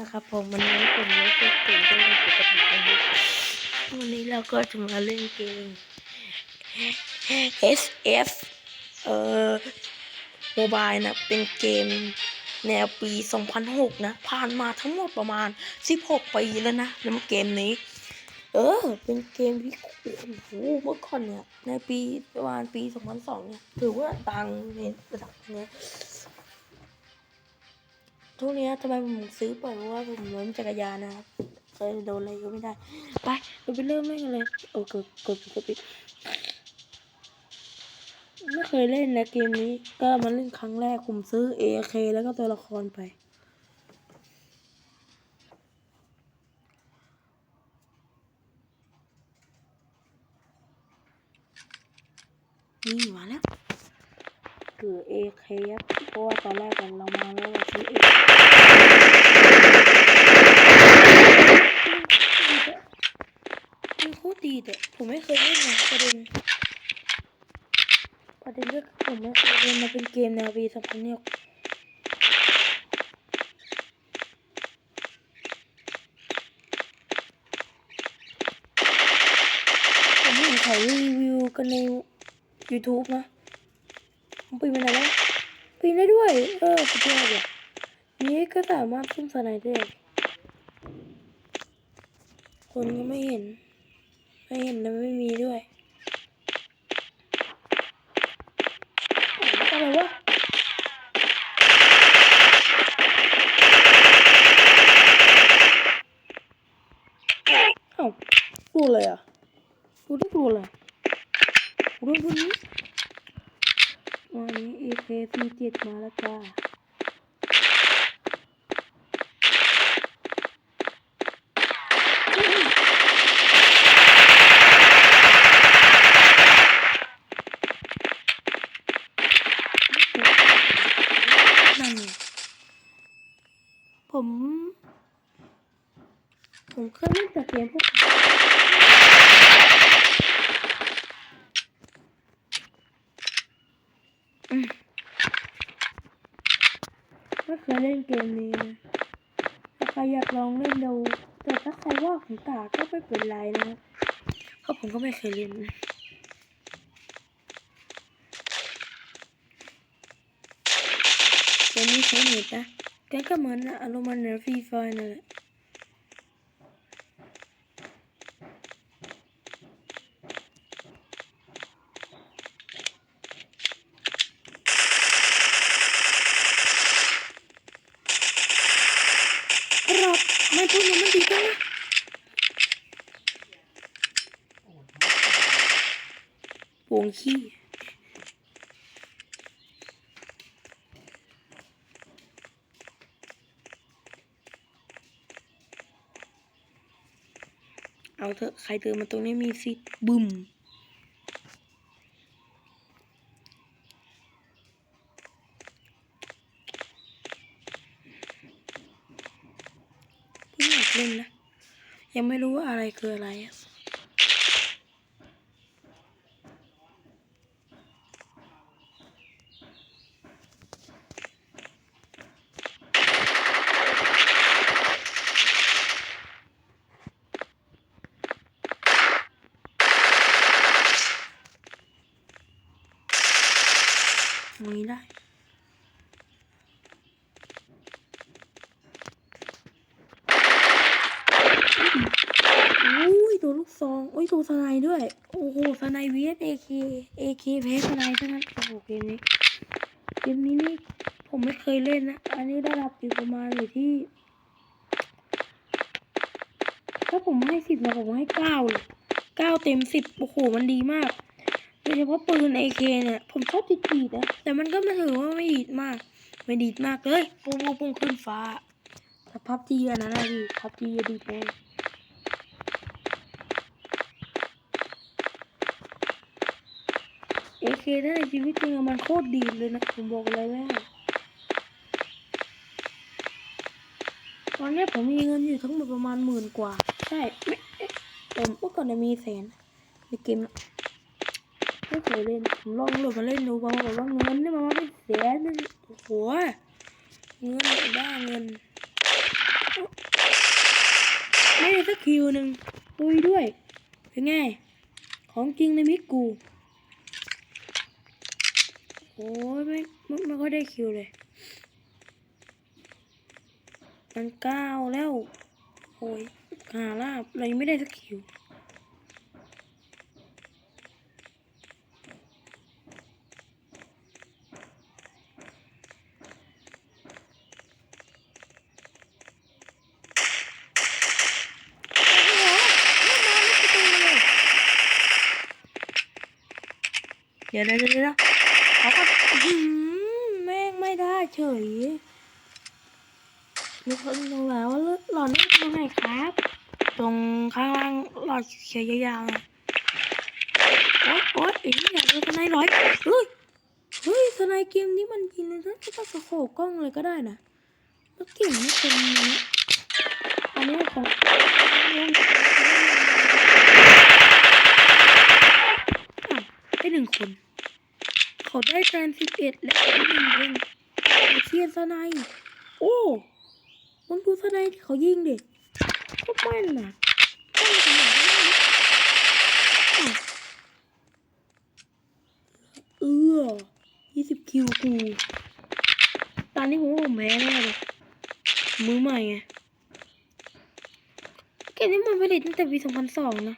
นะครับผมวันนี้ผมรู้สึกตื่นเต้นปกตินะครับวันนี้เราก็จะมาเล่นเกม SF เอ่อโมบายนะ เป็นเกมแนวปี 2006 นะ ผ่านมาทั้งหมดประมาณ 16 ปีแล้วนะในเกมนี้ เออ เป็นเกมที่โอ้โหเมื่อก่อนเนี่ย ในปีประมาณปี 2002 เนี่ย ถือว่าดังในระดับเนี้ย ทุกเนี้ยทำไมผมซื้อไปเพราะว่าผมล้มจักรยานนะครับเคยโดนอะไรก็ไม่ได้ ไปเราไปเริ่มเล่นกันเลยโอ้กดกดกดปิดไม่เคยเล่นนะเกมนี้ก็มาเล่นครั้งแรกผมซื้อ AK แล้วก็ตัวละครไปนี่มาแล้ว คือ AK ครับเพราะว่าตอนแรกกันเรามาแล้วเราซื้อ AK มันโคตรดีแต่ผมไม่เคยเล่นนะประเด็นประเด็นก็คือผมไม่เคยเล่นมาเป็นเกมแนวปีสองพันเนี่ยผมเห็นเขารีวิวกันใน YouTube นะ ปีนไปไหนแล้วปีนได้ด้วย เออสุดยอดเลยนี้ก็สามารถขึ้นสไนเดอร์คนก็ไม่เห็น ไม่เห็นแล้วไม่มีด้วยอะไรวะเอ้าดูเลยอะดูได้ดูเลยดูดูนี้ วันนี้ AK สี่เจ็ดมาแล้วจ้าผม ผมเคยเล่นแต่เกมพวก ไม่เคยเล่นเกมนี้นะถ้าใครอยากลองเล่นดู แต่ถ้าใครว่าของตาก็ไม่เป็นไรนะครับเพราะผมก็ไม่เคยเล่นนะเกมนี้ใช้เน็ตนะแกก็เหมือนอารมณ์มันในฟรีไฟนั่นแหละกรอบไม่พูดมันมันดีจังนะ โป่งขี้เอาเถอะใครเดินมาตรงนี้มีสิบึมเพิ่งอยากเล่นนะ ยังไม่รู้ว่าอะไรคืออะไรอะมีได้ ลูกซองอุ้ยตัวสไนด์ด้วย โอ้โหสไนด์ vs AK AK แพ้สไนใช่ไหมโอ้โหเกมนี้เกมนี้นี่ผมไม่เคยเล่นนะ อันนี้ระดับอยู่ประมาณอยู่ที่ ถ้าผมให้สิบนะผมให้เก้าเลยเก้าเต็มสิบโอ้โหมันดีมากโดยเฉพาะปืน AK เนี่ย ผมชอบดีดนะแต่มันก็ไม่ถือว่าไม่ดีดมาก ไม่ดีดมากเลยปุ้งปุ้งปุ้งขึ้นฟ้าแต่พับจีอันนั้นนะพี่พับจีดีดแน่ เอเคถ้าในชีวิตจริงอะมันโคตรดีเลยนะผมบอกเลยว่าตอนนี้ผมมีเงินอยู่ทั้งหมดประมาณหมื่นกว่า ใช่ผมเมื่อก่อนเนี่ยมีแสนในเกมไม่เคยเล่นผมลองโหลดมาเล่นดูปรากว่าเงินนี่มันไมาเป็นแสนนึงโอ้โหเงินได้เงินไม่ได้สักคิวหนึ่งตุยด้วยเป็นไงของจริงในมิกกู โอ้ยไม่ไม่ไม่ค่อยได้คิวเลย มันเก้าแล้ว โอ้ยหาลาบเรายังไม่ได้สักคิวเดี๋ยวเดี๋ยวเดี๋ยว เดี๋ยวเขาก็แม่งไม่ได้เฉยมีคนตรงแล้วว่าหลอนนี่ตรงไหนครับ ตรงข้างล่างหลอดเขียวยาวๆอะโอ๊ยโอ๊ยอีกอยากดูสไนร้อยเฮ้ยเฮ้ยสไนเกมนี้มันยิงเลยนะก็ต้องสโขกกล้องเลยก็ได้นะแล้วเก่งไม่เป็นนี้อันนี้ของอ้าวได้หนึ่งคน เขาได้แฟนสิบเอ็ดและอีกหนึ่งเองเชียร์สไนโอ้มึงดูสไนที่เขายิงดิโคตรม่นน่ะเออยี่สิบคิวกูตอนนี้ผมว่าผมแพ้แน่เลยมือใหม่ไงเกมนี้มันผลิตตั้งแต่ปี2002นะ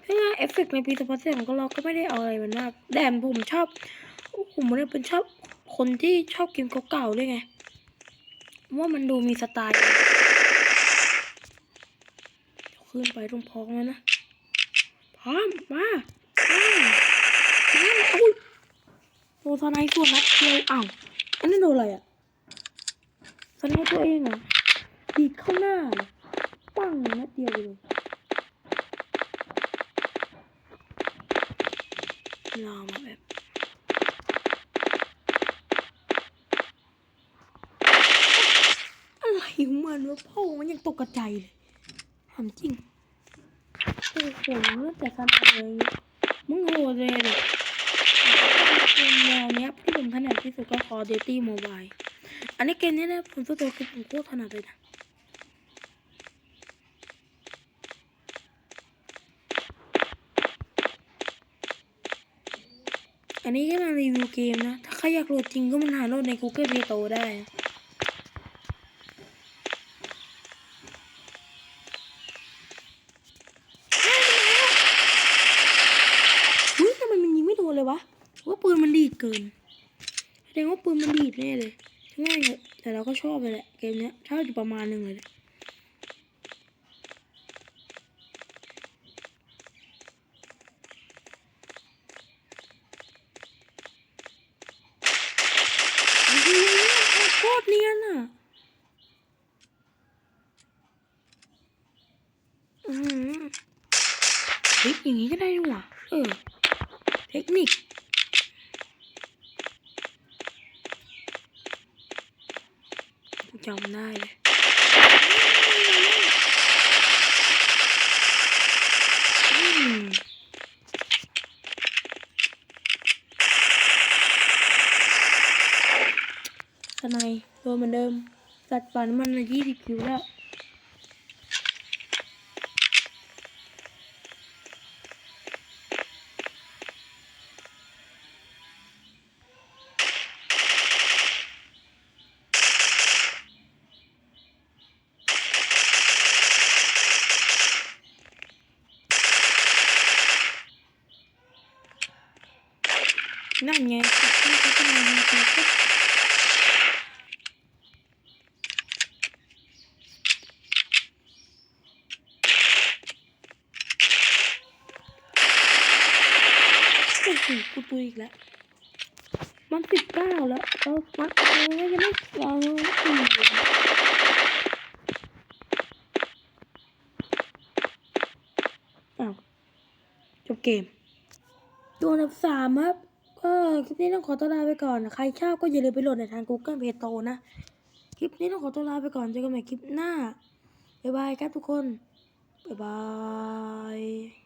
เพราะว่าเอฟเฟกต์ในปี2002ก็เราก็ไม่ได้เอาอะไรมันมากแต่ผมชอบ ผมไม่ได้เป็นชอบคนที่ชอบเกมเก่าๆด้วยไง ว่ามันดูมีสไตล์ขึ้นไปตรงพองแล้วนะ พร้อม มามาอุ้ยโดนสไนส่วนนัดเดียวอ้าวอันนี้โดนอะไรอะสไนตัวเองเหรอดีดเข้าหน้า ปั้งนัดเดียวเลยรอมาแบบ อะไรของมันวะพ่อมันยังตกกระใจายเลยถามจริงโอ้โหเลือดแต่กันเลยมึงโหดเลยเลยเกมแนวเนี้ยที่ผมถนัดที่สุดก็ Call of Duty Mobile อันนี้เกมนี้นะผมสุดตัวคือผมโคตรถนัดเลยนะอันนี้ก็มารีวิวเกมนะ ถ้าใครอยากโหลดจริงก็มันหาโหลดใน Google Play Store ได้ เกินแสดงว่าปืนมันดีดแน่เลยง่ายเลยแต่เราก็ชอบเลยแหละเกมเนี้ยชอบอยู่ประมาณหนึ่งเลยแหละโอ้โหโคตรเนียนอะอืมเฮ้ยอย่างนี้ก็ได้ด้วยว่ะเออ เทคนิค จำได้เลยอืมทนายโดนเหมือนเดิม สัตว์ฝันมันละยี่สิบคิวแล้ว นั่นไงที่เขามาดูก็โอ้โหกูตุยอีกแล้วมันสิบเก้าแล้วเออมันเออยังไม่เอาสี่อ้าจบเกม ตัวอันดับสามครับ เออคลิปนี้ต้องขอตัวลาไปก่อน ใครชอบก็อย่าลืมไปโหลดในทาง Google Play Store นะ คลิปนี้ต้องขอตัวลาไปก่อน เจอกันใหม่คลิปหน้า บ๊ายบายครับทุกคน บ๊ายบาย